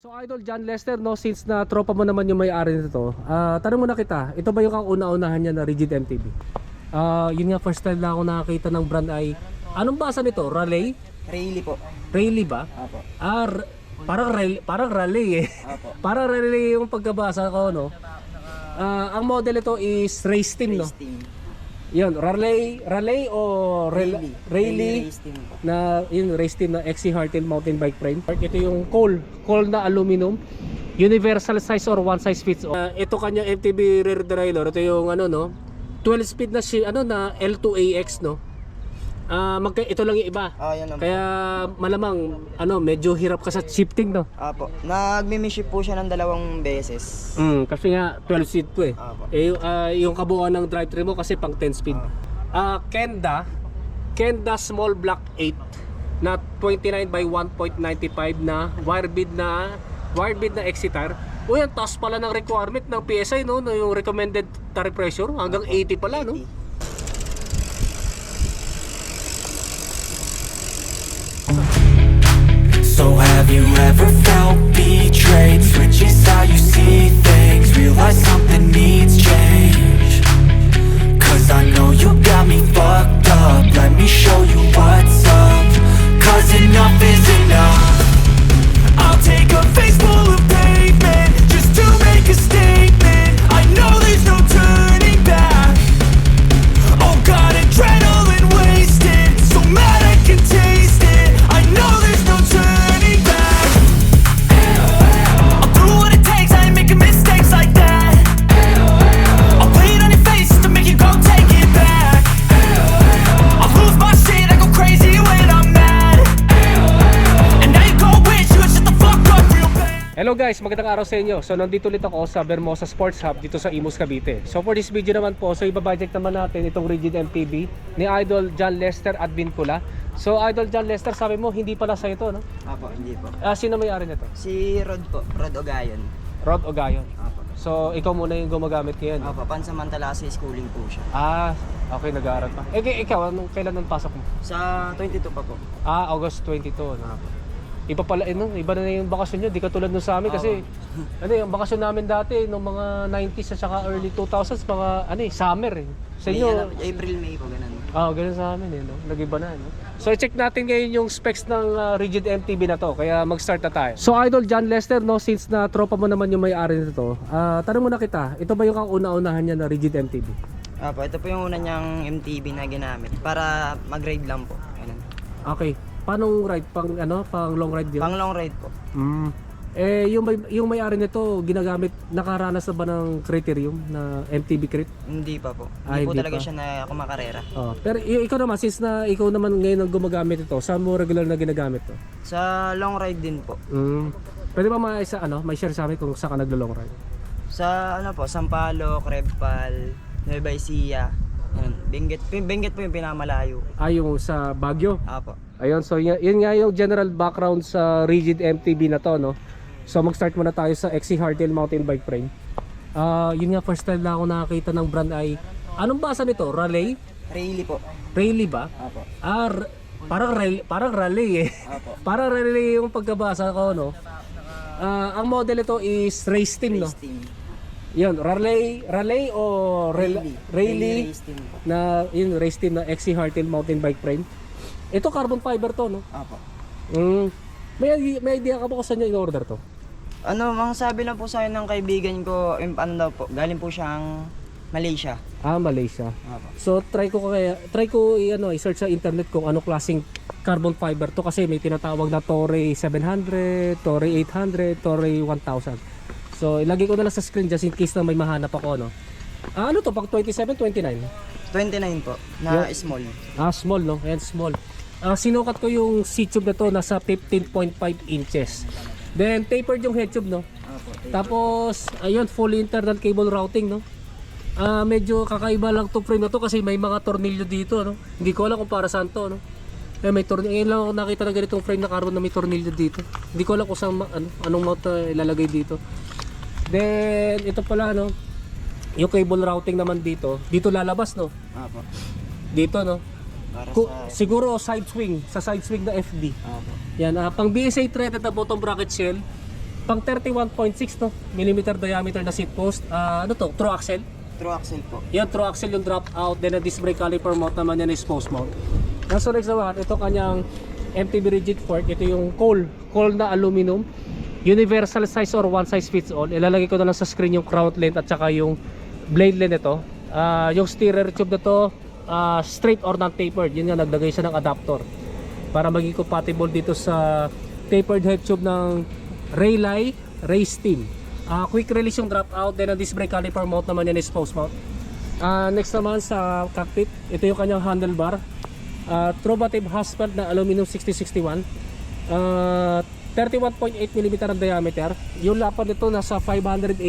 So Idol John Lester, no, since na tropa mo naman yung may-ari nito, ah tanong muna kita, ito ba yung kang una-unahan niya na Rigid MTB? Ah, yun nga first time lang ako nakakita ng brand ay anong basa nito? Raleigh? Rayleigh po. Rayleigh ba? Apo. Ah, parang Raleigh, parang Raleigh eh. Apo. parang Raleigh yung pagkabasa ko, no. Ah, ang model ito is race team, no. Race team. Yun, Raleigh, Raleigh o team po. na yung race team na XC Hardtail mountain bike frame. Ito yung coal, coal na aluminum. Universal size or one size fits all. Uh, ito kanya MTB rear derailleur. Ito yung ano no, 12 speed na si ano na L2AX no. Ah, magka ito lang yung iba. Ah, yan lang. Kaya malamang ano medyo hirap ka sa shifting no. Apo. Nagmi-ship po siya ng dalawang beses. Mm, kasi nga 12 speed to eh. Apo. Eh yung, ah, yung kabuuan ng drivetrain mo kasi pang 10 speed. Ah, Kenda, Kenda Small Block 8 na 29 by 1.95 na wire bead na wire bead na Exitar. O yan, taas pala ng requirement ng PSI no, no yung recommended tire pressure hanggang 80 pala no. 80. You ever guys, magandang araw sa inyo. So nandito ulit ako sa Bermosa Sports Hub dito sa Imus Cavite. So for this video naman po, so ibabudget naman natin itong Rigid MTB ni Idol John Lester at Vincula. So Idol John Lester, sabi mo hindi pala sa ito, no? Apo, hindi po. Ah, sino may-ari nito? Si Rod po, Rod Ogayon. Rod Ogayon. Apo. So ikaw muna yung gumagamit ngayon. Apo, pansamantala kasi schooling po siya. Ah, okay, nag-aaral pa. Eh, ikaw, anong, kailan nang pasok mo? Sa 22 pa po. Ah, August 22, no? Iba pala, eh, no? iba na yung bakasyon nyo, di katulad nung sa amin kasi, ano yung bakasyon namin dati, nung mga 90s at saka early 2000s, mga, ano eh, summer eh. Sa May, inyo, ano, April, May po, ganun. Ah, ganun sa amin eh, no? Nag-iba na, no? So, check natin ngayon yung specs ng ah, Rigid MTB na to, kaya mag-start na tayo. So, Idol John Lester, no, since na tropa mo naman yung may-ari nito, ah, tanong muna kita, ito ba yung kang una-unahan niya na Rigid MTB? Apo, ito po yung una niyang MTB na ginamit para mag-ride lang po. Ganun. Okay, paano ride? Pang, ano, pang long ride yun? Pang long ride po. Mm. Eh, yung may, yung may-ari nito, ginagamit, nakaranas na ba ng criterium na MTB crit? Hindi pa po. Ah, Hindi po hindi talaga pa. siya na kumakarera. Oh, pero y- ikaw naman, since na ikaw naman ngayon ang gumagamit ito, saan mo regular na ginagamit to? Sa long ride din po. Mm. Pwede ba may, isa, ano, may share sa amin kung saan ka naglo-long ride? Sa ano po, Sampaloc, Rebpal, Nueva Ecija. Yan. Benguet, Benguet po yung pinamalayo. Ah, yung sa Baguio. Apo. Ayun, so yun, yun nga yung general background sa rigid MTB na to, no? So mag-start muna tayo sa XC Hardtail mountain bike frame. Ah, yun nga first time lang ako nakakita ng brand ay anong basa nito? Raleigh? Rayleigh po. Rayleigh ba? Apo. Ah, r- parang Raleigh, parang Raleigh eh. Apo. parang Raleigh yung pagkabasa ko, no? Ah, ang model ito is race team, no? Race team. Yun, Raleigh, Raleigh o team po. na yung race team na XC Hardtail mountain bike frame. Ito carbon fiber to, no? Apo. Mm. May, may idea ka ba kung saan niya in-order to? Ano, mang sabi lang po sa akin ng kaibigan ko, yung ano daw po, galing po siyang Malaysia. Ah, Malaysia. Apo. So try ko kaya try ko i ano i-search sa internet kung anong klaseng carbon fiber to kasi may tinatawag na Torre 700, Torre 800, Torre 1000. So ilagay ko na lang sa screen just in case na may mahanap ako no. Ah, ano to? Pag 27, 29? 29 po, na small. Ah, small no? Ayan, small. Ah, sinukat ko yung C-tube na to nasa 15.5 inches. Then tapered yung head tube no. Apo. Tapos, ayun, full internal cable routing, no? Ah, medyo kakaiba lang tong frame na to kasi may mga tornilyo dito, no? Hindi ko alam kung para saan to, no? Eh, may tornilyo. Ngayon lang ako nakita ng ganitong frame na carbon na may tornilyo dito. Hindi ko alam kung saan, ma- ano, anong mount na ilalagay dito. Then, ito pala, no? Yung cable routing naman dito. Dito lalabas, no? Apo. Dito, no? Para Ku- sa... siguro side swing, sa side swing na FD. Apo. Yan, ah, pang BSA threaded na bottom bracket shell. pang 31.6 no, millimeter diameter na seat post. Ah, ano to? True axle. True axle po. Yan, true axle yung drop out. Then, a disc brake caliper mount naman yan is post mount. So next naman, ito kanyang MTB rigid fork. Ito yung coal. Coal na aluminum. Universal size or one size fits all. Ilalagay ko na lang sa screen yung crown length at saka yung blade length nito. Ah, yung steerer tube na to, ah, straight or non-tapered. Yun nga, naglagay siya ng adapter. Para maging compatible dito sa tapered head tube ng Rayleigh Race Team. Ah, quick release yung drop out. Then, ang disc brake caliper mount naman yan is post mount. Ah, next naman sa cockpit, ito yung kanyang handlebar. Uh, Trovative Husband na aluminum 6061. Ah, 31.8 mm ang diameter. Yung lapad nito nasa 580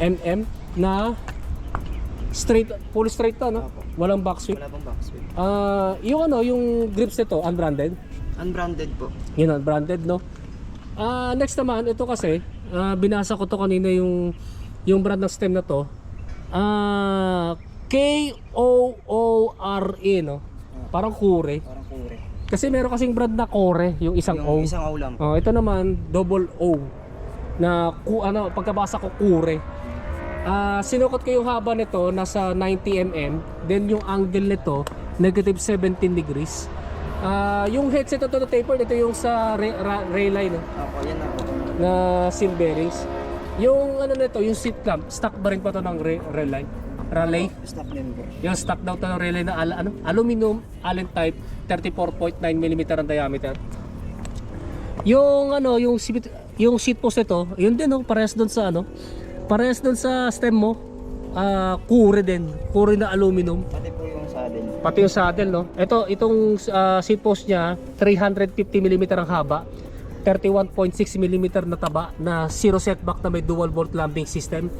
mm na straight, full straight to, no? Walang back sweep. Wala box wheel. Ah, yung ano, yung grips nito, unbranded. Unbranded po. Yun, unbranded, no? Ah, next naman, ito kasi, ah, binasa ko to kanina yung yung brand ng stem na to. Ah, K-O-O-R-E, no? Parang kure. Parang kure. Kasi meron kasing brand na kore, yung isang O. Yung isang ulam. Oh, ito naman double O na ku ano pagkabasa ko kure. Ah, sinukot ko yung haba nito nasa 90 mm, then yung angle nito negative 17 degrees. Ah, yung headset ito na tapered, ito yung sa re, ra, Rayline no, Opo, yan na po. na seal bearings. Yung ano nito, yung seat clamp, stock ba rin pa to ng Ray, Rayline? Raleigh? Stock din po. Yung stock daw to ng relay na ano, aluminum allen type 34.9 mm ang diameter. Yung ano, yung seat, yung seat post nito, yun din no, parehas doon sa ano, parehas doon sa stem mo. Ah, kure din, kure na aluminum. Pati po yung saddle. Pati yung saddle no. Ito itong ah, seat post niya 350 mm ang haba. 31.6 mm na taba na zero setback na may dual bolt landing system.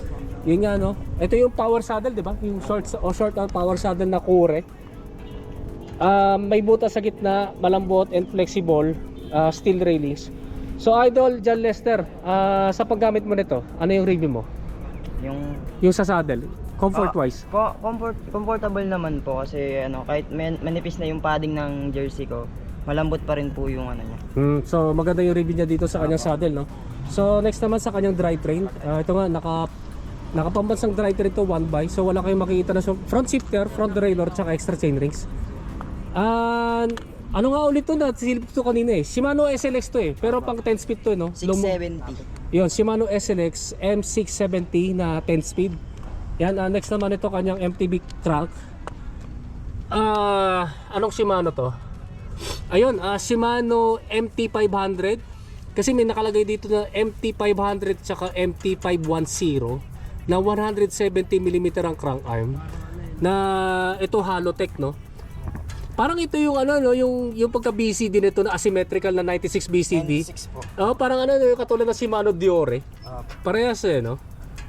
Yun nga no. Ito yung power saddle, 'di ba? Yung short o short ang power saddle na kure. Ah, may butas sa gitna, malambot and flexible ah, steel railings. So idol John Lester, ah, sa paggamit mo nito, ano yung review mo? Yung Yung sa saddle, comfort wise. Po, comfort, comfortable naman po kasi ano, kahit man, manipis na yung padding ng jersey ko, malambot pa rin po yung ano niya. Mm, so maganda yung review niya dito sa kanyang saddle, no? So next naman sa kanyang drivetrain, ah, ito nga naka nakapambansang drivetrain to one by. So wala kayong makikita na so, front shifter, front derailleur, tsaka extra chainrings. Ah, ano nga ulit to na silip to kanina eh. Shimano SLX to eh, pero pang 10 speed to eh, no? Lumo- 670. Yun, Shimano SLX M670 na 10 speed. Yan, ah, next naman ito kanyang MTB trunk. Ah, anong Shimano to? Ayun, ah, Shimano MT500. Kasi may nakalagay dito na MT500 tsaka MT510 na 170 mm ang crank arm. Na ito Halotech, no? Parang ito yung ano no, yung yung pagka BCD nito na asymmetrical na 96 BCD. 6 po. Oh, parang ano, yung katulad ng Shimano Diore. Opo. Parehas eh, no?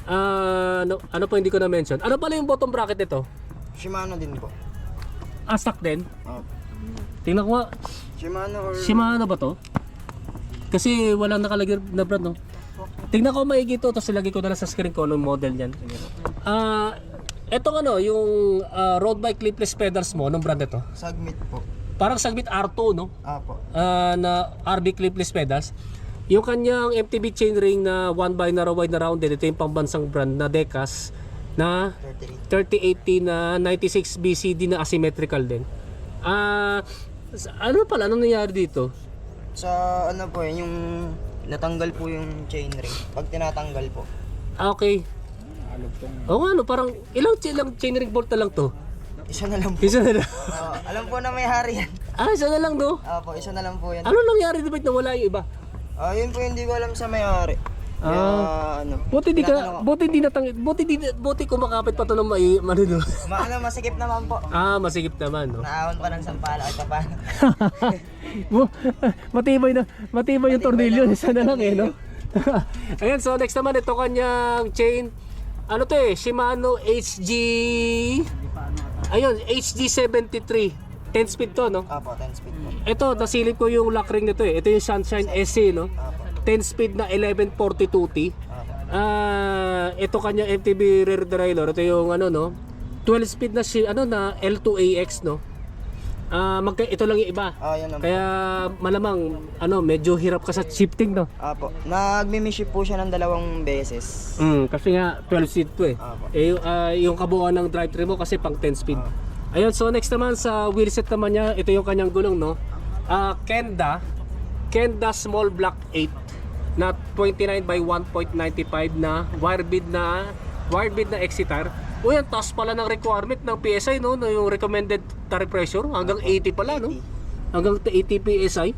Ah, ano, ano pa hindi ko na mention? Ano pala yung bottom bracket nito? Shimano din po. Ah, stock din. Opo. Tingnan ko nga, Shimano or Shimano ba to? Kasi walang nakalagay na brand, no? Tingnan ko maigi to, tapos ilagay ko na lang sa screen ko anong model niyan. Ah, etong ano, yung ah, road bike clipless pedals mo, anong brand ito? Submit po. Parang Sagbit R2, no? Opo. Ah, na RB clipless pedals. Yung kanyang MTB chainring na 1 by na wide na rounded, ito yung pambansang brand na Decas na 33. 3080 na 96 BCD na asymmetrical din. Ah, ano pala anong nangyari dito? Sa ano po yun, yung natanggal po yung chainring. Pag tinatanggal po. Ah, okay. Oo nga, no, parang ilang, ilang chainring bolt na lang to? Isa na lang po. Isa na lang. Oo, alam po na may hari yan. ah, isa na lang, no? Opo, isa na lang po yan. Ano nangyari, di ba nawala yung iba? Ah, yun po hindi ko alam sa may hari. Kaya, ano. Buti di tinatanong ka, ko. buti di natang, buti di, buti kumakapit pa to ng mai, ano, no? Ma, ano, masikip naman po. Ah, masigip naman, no? Naahon pa ng sampala at pa. Mo- matibay na matibay yung tornilyo isa na lang eh no ayan so next naman ito kanyang chain ano to eh Shimano HG ayun HG73 10 speed to no Opo, 10 speed po. ito nasilip ko yung lock ring nito eh ito yung Sunshine SC no 10 speed na 1142T ah ito kanyang MTB rear derailleur ito yung ano no 12 speed na si ano na L2AX no Ah, magka ito lang yung iba. Ah, yan lang po. Kaya malamang ano, medyo hirap ka sa shifting no. Apo. Nagmimiship po siya ng dalawang beses. Mm, kasi nga 12 seat to eh. Apo. Eh yung, ah, yung kabuuan ng drivetrain mo kasi pang 10 speed. Ayun, so next naman sa wheelset naman niya, ito yung kanyang gulong no. Ah, Kenda, Kenda Small Block 8 na 29 by 1.95 na wire bead na wire bead na Exitar. Uy, ang taas pala ng requirement ng PSI no, no yung recommended tire pressure hanggang 80 pala no. Hanggang 80 PSI.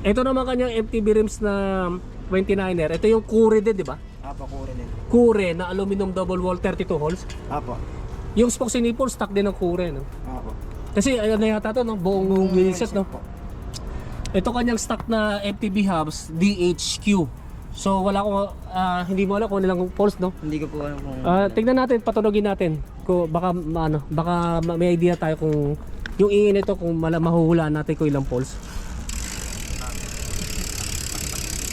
Ito naman kanyang MTB rims na 29er. Ito yung Kure din, di ba? Apo, kure din. Kure na aluminum double wall 32 holes. Apo. Yung spokes and nipple stock din ng Kure, no? Apo. Kasi ayun na yata to, no? Buong wheelset, no? Ito kanyang stock na MTB hubs, DHQ. So wala ko, ah, hindi mo alam kung nilang pulse, no? Hindi ko po alam kung... Ah, tignan natin, patunogin natin. Ko baka ma- ano, baka ma- may idea tayo kung yung ingin nito kung mala mahuhulaan natin kung ilang pulse.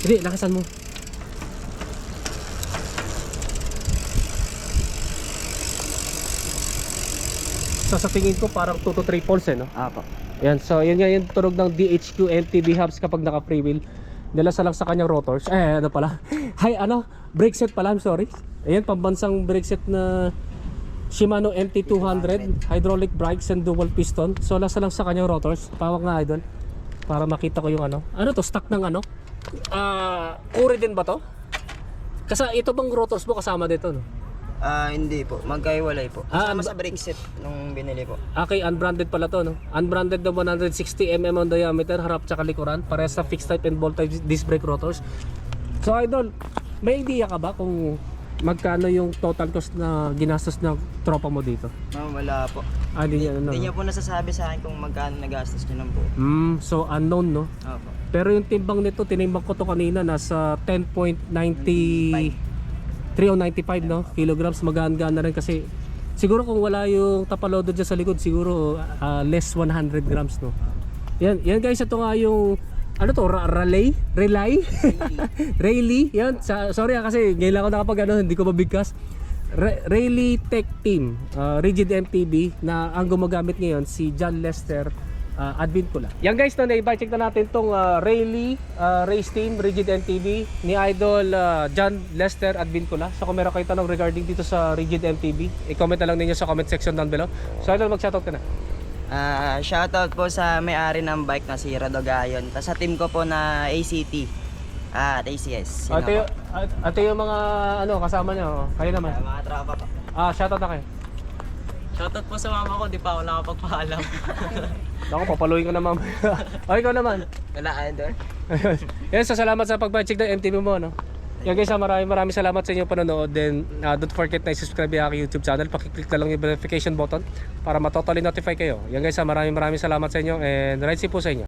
Hindi, lakasan mo. So sa tingin ko parang 2 to 3 pulse eh, no? Apo. Yan, so yun nga yung tunog ng DHQ MTB hubs kapag naka free wheel. Dala sa lang sa kanyang rotors. Eh, ano pala? Hay, ano? Brake set pala, I'm sorry. Ayan, pambansang brake set na Shimano MT200 hydraulic brakes and dual piston. So lasa lang sa kanyang rotors. Pawak nga idol. Para makita ko yung ano. Ano to? Stock ng ano? Ah, Kure din ba to? Kasi ito bang rotors mo kasama dito, no? Ah, hindi po. Magkaiwalay po. Ah, Kasama ang- sa brake set nung binili po. Okay, unbranded pala to, no? Unbranded na 160mm on diameter, harap tsaka likuran. Parehas sa fixed type and bolt type disc brake rotors. So, idol, may idea ka ba kung magkano yung total cost na ginastos ng tropa mo dito? Ah, wala po. Ah, di niya, ano? Hindi niya po nasasabi sa akin kung magkano nagastos niya ng po. Hmm, so unknown, no? Apo. Pero yung timbang nito, tinimbang ko to kanina, nasa 10.90... 3095 no? Kilograms magaan-gaan na rin kasi siguro kung wala yung tapalodo dyan sa likod siguro ah, less 100 grams no? Yan yan guys ito nga yung ano to ra- relay? Relay? Rayleigh? Yan sa, sorry ah, kasi ngayon lang ako nakapag ano hindi ko mabigkas. Ra- Rayleigh Tech Team ah, Rigid MTB na ang gumagamit ngayon si John Lester uh, admin ko lang. Yan guys, no, na-invite check na natin tong uh, Rayleigh uh, Race Team Rigid MTB ni Idol uh, John Lester admin ko lang. So kung meron kayong tanong regarding dito sa Rigid MTB, i-comment na lang ninyo sa comment section down below. So Idol, mag-shoutout ka na. Ah, shoutout po sa may-ari ng bike na si Radogayon. Tapos sa team ko po na ACT ah, at ACS. Ate, ate yung mga ano kasama niyo, oh. kayo naman. Ah, mga tropa po. Ah, shoutout na kayo. Shoutout po sa mama ko, di pa ako nakapagpaalam. Ako, papaluin ko na mama. o, ikaw naman. Wala idol. Ayun. Yan, so salamat sa pag-check ng MTV mo, no? Yan guys, ah, maraming maraming salamat sa inyong panonood. Then, ah, don't forget na subscribe yung aking YouTube channel. Pakiclick na lang yung notification button para matotally notify kayo. Yan guys, ah, maraming maraming salamat sa inyo and right po sa inyo.